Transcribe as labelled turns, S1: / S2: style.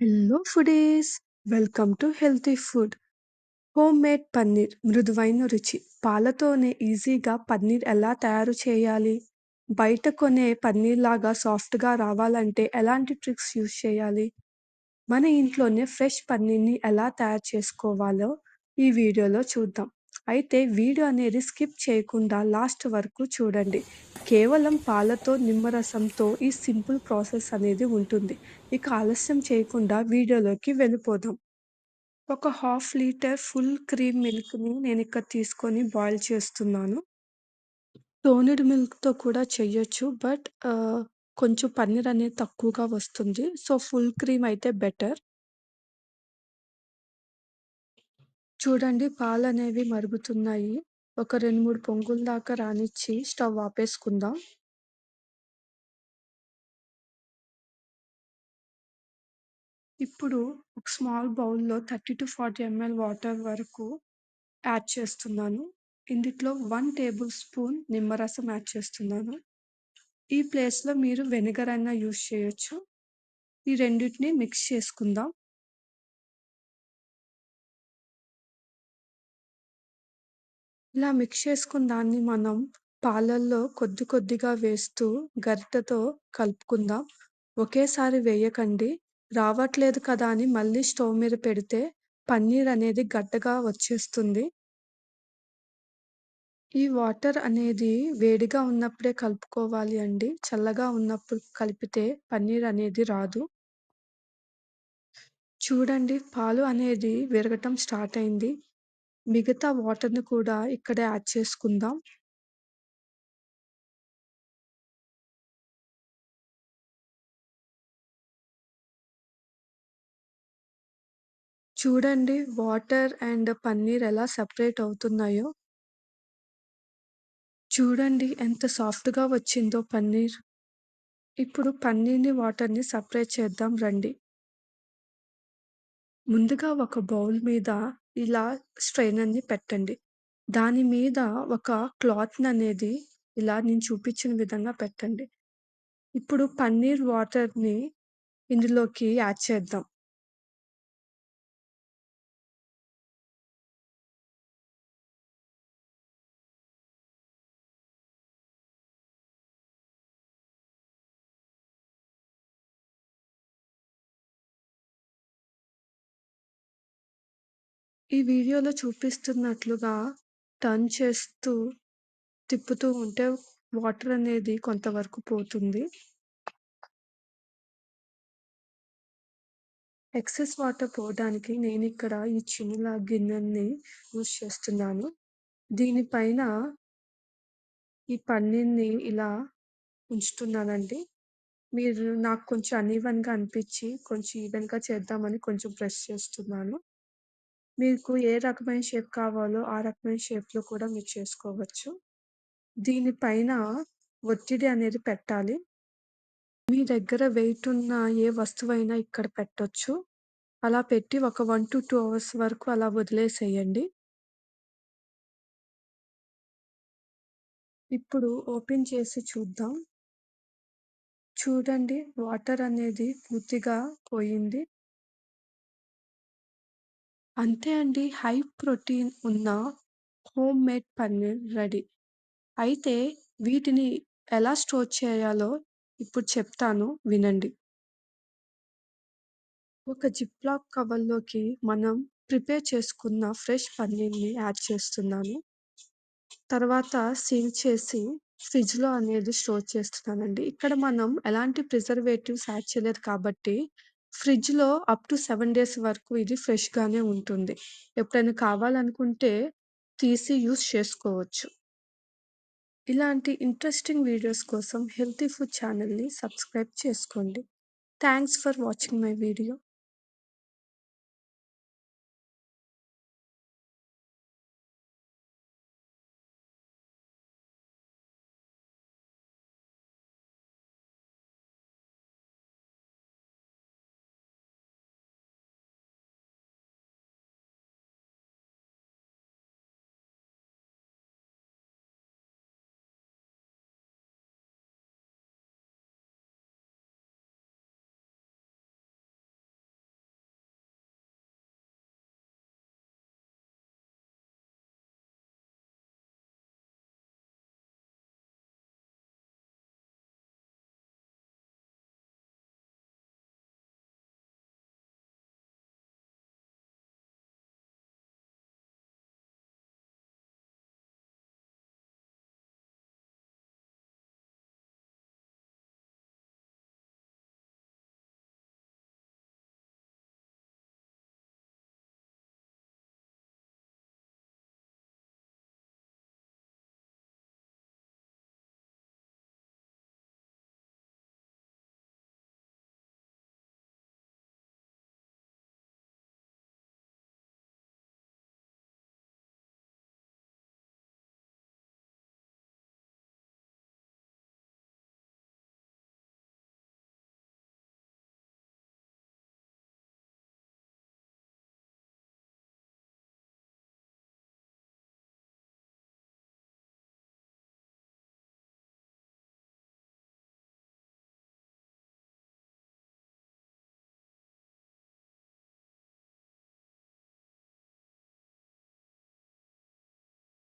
S1: Hello foodies welcome to healthy food home made paneer మృదువైన రుచి. పాలతోనే ఈజీగా పన్నీర్ ఎలా తయారు చేయాలి? బయట కొనే పన్నీర్ లాగా సాఫ్ట్గా రావాలంటే ఎలాంటి ట్రిక్స్ యూస్ చేయాలి? మన ఇంట్లోనే ఫ్రెష్ పన్నీర్ని ఎలా తయారు చేసుకోవాలో ఈ వీడియోలో చూద్దాం. అయితే వీడియో అనేది స్కిప్ చేయకుండా లాస్ట్ వరకు చూడండి. కేవలం పాలతో నిమ్మరసంతో ఈ సింపుల్ ప్రాసెస్ అనేది ఉంటుంది. ఇక ఆలస్యం చేయకుండా వీడియోలోకి వెళ్ళిపోదాం. ఒక హాఫ్ లీటర్ ఫుల్ క్రీమ్ మిల్క్ని నేను ఇక్కడ తీసుకొని బాయిల్ చేస్తున్నాను. టోనిడ్ మిల్క్తో కూడా చెయ్యొచ్చు బట్ కొంచెం పన్నీర్ అనేది తక్కువగా వస్తుంది. సో ఫుల్ క్రీమ్ అయితే బెటర్. చూడండి పాలనేవి మరుగుతున్నాయి. ఒక రెండు మూడు పొంగుల దాకా రానిచ్చి స్టవ్ ఆపేసుకుందాం. ఇప్పుడు ఒక స్మాల్ బౌల్‌లో ఫార్టీ ఎంఎల్ వాటర్ వరకు యాడ్ చేస్తున్నాను. ఇందులో వన్ టేబుల్ స్పూన్ నిమ్మరసం యాడ్ చేస్తున్నాను. ఈ ప్లేస్‌లో మీరు వెనిగర్ అయినా యూజ్ చేయొచ్చు. ఈ రెండింటిని మిక్స్ చేసుకుందాం. ఇలా మిక్స్ చేసుకున్న దాన్ని మనం పాలల్లో కొద్ది కొద్దిగా వేస్తూ గరిటెతో కలుపుకుందాం. ఒకేసారి వేయకండి. రావట్లేదు కదా అని మళ్ళీ స్టవ్ మీద పెడితే పన్నీర్ అనేది గడ్డగా వచ్చేస్తుంది. ఈ వాటర్ అనేది వేడిగా ఉన్నప్పుడే కలుపుకోవాలి అండి. చల్లగా ఉన్నప్పుడు కలిపితే పన్నీర్ అనేది రాదు. చూడండి పాలు అనేది విరగటం స్టార్ట్ అయింది. మిగతా వాటర్‌ని కూడా ఇక్కడే యాడ్ చేసుకుందాం. చూడండి వాటర్ అండ్ పన్నీర్ ఎలా సపరేట్ అవుతున్నాయో. చూడండి ఎంత సాఫ్ట్‌గా వచ్చిందో పన్నీర్. ఇప్పుడు పన్నీర్‌ని, వాటర్‌ని సపరేట్ చేద్దాం రండి. ముందుగా ఒక బౌల్ మీద ఇలా స్ట్రైనర్‌ని పెట్టండి. దాని మీద ఒక క్లాత్ అనేది ఇలా నేను చూపించిన విధంగా పెట్టండి. ఇప్పుడు పన్నీర్ వాటర్‌ని ఇందులోకి యాడ్ చేద్దాం. ఈ వీడియోలో చూపిస్తున్నట్లుగా టర్న్ చేస్తూ, తిప్పుతూ ఉంటే వాటర్ అనేది కొంతవరకు పోతుంది. ఎక్సెస్ వాటర్ పోవడానికి నేను ఇక్కడ ఈ చిన్న గిన్నెని యూజ్ చేస్తున్నాను. దీనిపైన ఈ పన్నీర్‌ని ఇలా ఉంచుతున్నానండి. మీరు నాకు కొంచెం అన్‌ఈవెన్‌గా అనిపించి కొంచెం ఈవెన్‌గా చేద్దామని కొంచెం ప్రెస్ చేస్తున్నాను. మీకు ఏ రకమైన షేప్ కావాలో ఆ రకమైన షేప్‌లో కూడా మీరు చేసుకోవచ్చు. దీనిపైన ఒత్తిడి అనేది పెట్టాలి. మీ దగ్గర వెయిట్ ఉన్న ఏ వస్తువైనా ఇక్కడ పెట్టొచ్చు. అలా పెట్టి ఒక వన్ టు టూ అవర్స్ వరకు అలా వదిలేసేయండి. ఇప్పుడు ఓపెన్ చేసి చూద్దాం. చూడండి వాటర్ అనేది పూర్తిగా పోయింది. అంతే అండి. హై ప్రోటీన్ ఉన్న హోమ్ మేడ్ పన్నీర్ రెడీ. అయితే వీటిని ఎలా స్టోర్ చేయాలో ఇప్పుడు చెప్తాను వినండి. ఒక జిప్‌లాక్ కవర్‌లోకి మనం ప్రిపేర్ చేసుకున్న ఫ్రెష్ పన్నీర్‌ని యాడ్ చేస్తున్నాను. తర్వాత సీల్ చేసి ఫ్రిడ్జ్‌లో అనేది స్టోర్ చేస్తున్నానండి. ఇక్కడ మనం ఎలాంటి ప్రిజర్వేటివ్స్ యాడ్ చేయలేదు కాబట్టి ఫ్రిడ్జ్‌లో అప్ టు సెవెన్ డేస్ వరకు ఇది ఫ్రెష్‌గానే ఉంటుంది. ఎప్పుడైనా కావాలనుకుంటే తీసి యూజ్ చేసుకోవచ్చు. ఇలాంటి ఇంట్రెస్టింగ్ వీడియోస్ కోసం హెల్తీ ఫుడ్ ఛానల్‌ని సబ్స్క్రైబ్ చేసుకోండి. Thanks for watching my video.